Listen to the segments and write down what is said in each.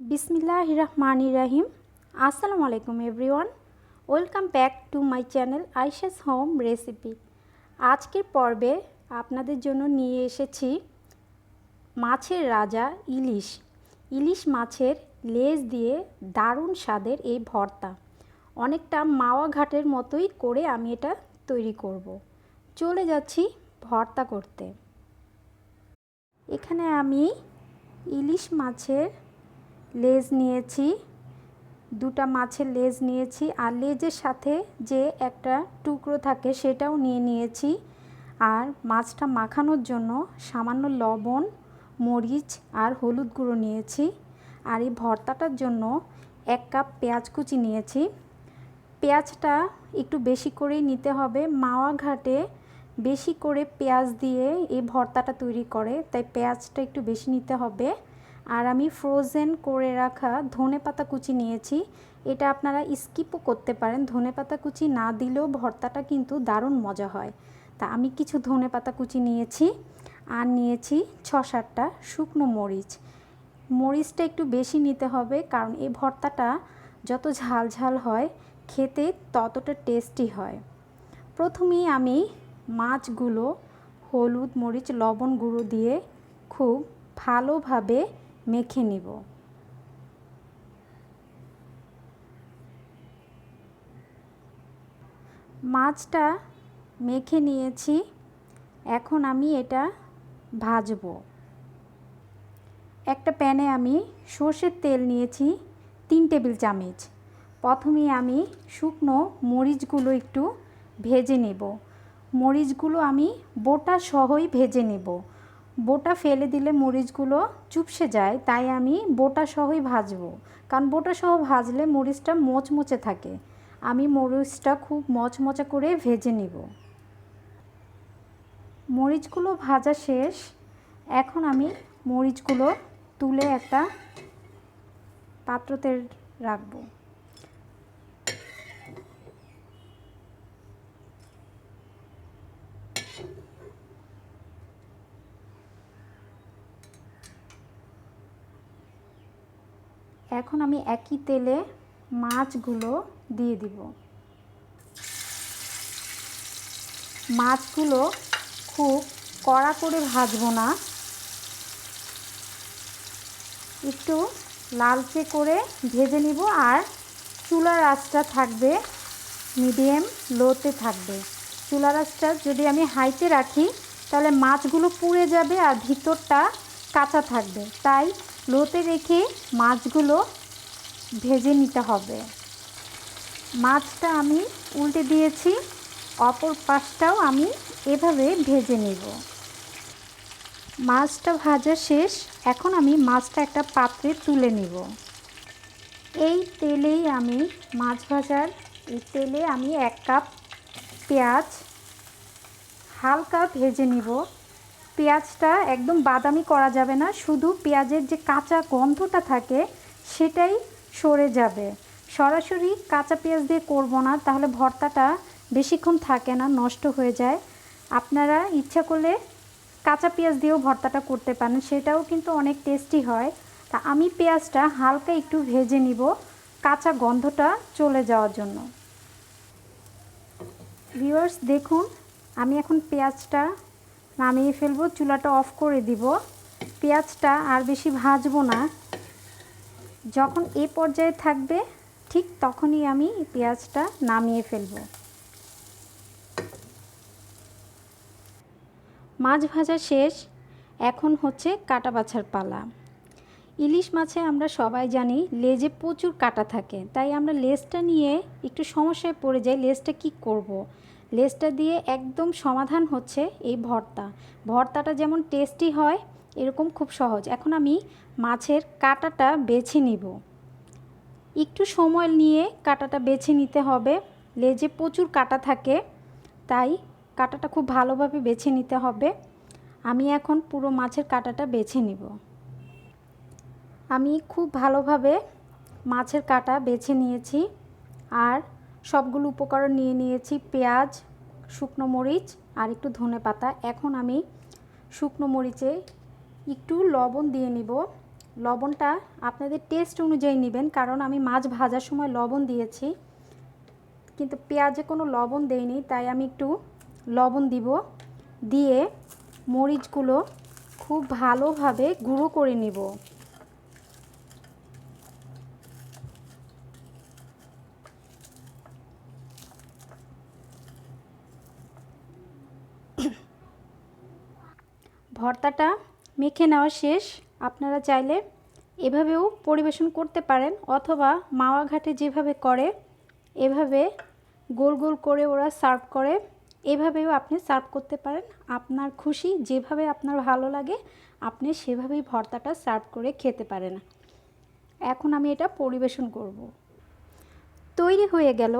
বিসমিল্লাহ রহমান রাহিম আসসালামু আলাইকুম everyone. Welcome back to my channel আইসাস home recipe. আজকের পর্বে আপনাদের জন্য নিয়ে এসেছি মাছের রাজা ইলিশ। ইলিশ মাছের লেজ দিয়ে দারুণ স্বাদের এই ভর্তা। অনেকটা মাওয়া ঘাটের মতোই করে আমি এটা তৈরি করব। চলে যাচ্ছি ভর্তা করতে। এখানে আমি ইলিশ মাছের লেজ নিয়েছি, দুটা মাছের লেজ নিয়েছি আর লেজের সাথে যে একটা টুকরো থাকে সেটাও নিয়ে নিয়েছি। আর মাছটা মাখানোর জন্য সামান্য লবণ, মরিচ আর হলুদ গুঁড়ো নিয়েছি। আর এই ভর্তাটার জন্য এক কাপ পেঁয়াজ কুচি নিয়েছি। পেঁয়াজটা একটু বেশি করেই নিতে হবে। মাওয়া ঘাটে বেশি করে পেঁয়াজ দিয়ে এই ভর্তাটা তৈরি করে, তাই পেঁয়াজটা একটু বেশি নিতে হবে। আর আমি ফ্রোজেন করে রাখা ধনে পাতা কুচি নিয়েছি। এটা আপনারা স্কিপও করতে পারেন। ধনে পাতা কুচি না দিলেও ভর্তাটা কিন্তু দারুণ মজা হয়। তা আমি কিছু ধনে পাতা কুচি নিয়েছি আর নিয়েছি ছ সাতটা শুকনো মরিচ। মরিচটা একটু বেশি নিতে হবে কারণ এই ভর্তাটা যত ঝাল ঝাল হয়, খেতে ততটা টেস্টি হয়। প্রথমেই আমি মাছগুলো হলুদ মরিচ, লবণ গুঁড়ো দিয়ে খুব ভালোভাবে মেখে নিব। মাছটা মেখে নিয়েছি, এখন আমি এটা ভাজবো। একটা প্যানে আমি সর্ষের তেল নিয়েছি, তিন টেবিল চামচ। প্রথমে আমি শুকনো মরিচগুলো একটু ভেজে নেব। মরিচগুলো আমি বোটা সহই ভেজে নেব। বোটা ফেলে দিলে মরিচগুলো চুপসে যায়, তাই আমি বোটা সহই ভাজবো। কারণ বোটা সহ ভাজলে মরিচটা মোচমোচে থাকে। আমি মরিচটা খুব মচমচা করে ভেজে নিব। মরিচগুলো ভাজা শেষ। এখন আমি মরিচগুলো তুলে একটা পাত্রতে রাখব। এখন আমি একই তেলে মাছগুলো দিয়ে দিব। মাছগুলো খুব কড়া করে ভাজবো না। একটু লালচে করে ভেজে নিব আর চুলার আঁচটা থাকবে মিডিয়াম লোতে থাকবে। চুলার আঁচটা যদি আমি হাইতে রাখি তাহলে মাছগুলো পুড়ে যাবে আর ভিতরটা কাঁচা থাকবে। তাই লোতে রেখে মাছগুলো ভেজে নিতে হবে। মাছটা আমি উল্টে দিয়েছি, অপর পাশটাও আমি এভাবে ভেজে নেব। মাছটা ভাজা শেষ, এখন আমি মাছটা একটা পাত্রে তুলে নিব। এই তেলেই আমি মাছ ভাজার, এই তেলে আমি এক কাপ পেঁয়াজ হালকা ভেজে নিব। পেঁয়াজটা একদম বাদামি করা যাবে না, শুধু পেঁয়াজের যে কাঁচা গন্ধটা থাকে সেটাই সরে যাবে। সরাসরি কাঁচা পেঁয়াজ দিয়ে করব না, তাহলে ভর্তাটা বেশিক্ষণ থাকে না, নষ্ট হয়ে যায়। আপনারা ইচ্ছা করলে কাঁচা পেঁয়াজ দিয়েও ভর্তাটা করতে পারেন, সেটাও কিন্তু অনেক টেস্টি হয়। তা আমি পেঁয়াজটা হালকা একটু ভেজে নিব, কাঁচা গন্ধটা চলে যাওয়ার জন্য। ভিউয়ার্স, দেখুন, আমি এখন পেঁয়াজটা নামিয়ে ফেলব, চুলাটা অফ করে দিব। পেঁয়াজটা আর বেশি ভাজবো না। যখন এ পর্যায়ে থাকবে, ঠিক তখনই আমি পেঁয়াজটা নামিয়ে ফেলব। মাছ ভাজা শেষ। এখন হচ্ছে কাটা বাছার পালা। ইলিশ মাছে আমরা সবাই জানি, লেজে প্রচুর কাটা থাকে। তাই আমরা লেজটা নিয়ে একটু সমস্যায় পড়ে যাই, লেজটা কি করব। লেজটা দিয়ে একদম সমাধান হচ্ছে এই ভর্তা। ভর্তাটা যেমন টেস্টি হয়, এরকম খুব সহজ। এখন আমি মাছের কাটাটা বেছে নিব। একটু সময় নিয়ে কাটাটা বেছে নিতে হবে। লেজে প্রচুর কাটা থাকে, তাই কাটাটা খুব ভালোভাবে বেছে নিতে হবে। আমি এখন পুরো মাছের কাটাটা বেছে নিব। আমি খুব ভালোভাবে মাছের কাটা বেছে নিয়েছি। আর সবগুলো উপকরণ নিয়ে নিয়েছি, পেঁয়াজ, শুকনো মরিচ আর একটু ধনে পাতা। এখন আমি শুকনো মরিচে একটু লবণ দিয়ে নিব। লবণটা আপনাদের টেস্ট অনুযায়ী নেবেন, কারণ আমি মাছ ভাজার সময় লবণ দিয়েছি। কিন্তু পেঁয়াজে কোনো লবণ দেইনি, তাই আমি একটু লবণ দিব। দিয়ে মরিচগুলো খুব ভালোভাবে গুঁড়ো করে নিব। ভর্তাটা মেখে নেওয়া শেষ। আপনারা চাইলে এভাবেও পরিবেশন করতে পারেন অথবা মাওয়া ঘাটে যেভাবে করে, এভাবে গোল গোল করে ওরা সার্ভ করে, এভাবেও আপনি সার্ভ করতে পারেন। আপনার খুশি যেভাবে আপনার ভালো লাগে, আপনি সেভাবেই ভর্তাটা সার্ভ করে খেতে পারেন। এখন আমি এটা পরিবেশন করব। তৈরি হয়ে গেল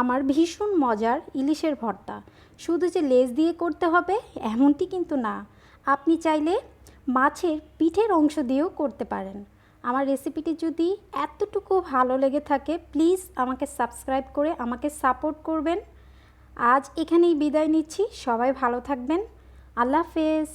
আমার ভীষণ মজার ইলিশের ভর্তা। শুধু যে লেজ দিয়ে করতে হবে, এমনটি কিন্তু না। আপনি চাইলে মাছের পিঠের অংশ দিয়েও করতে পারেন। আমার রেসিপিটি যদি এতটুকু ভালো লেগে থাকে প্লিজ আমাকে সাবস্ক্রাইব করে আমাকে সাপোর্ট করবেন। আজ এখানেই বিদায় নিচ্ছি। সবাই ভালো থাকবেন। আল্লাহ হাফেজ।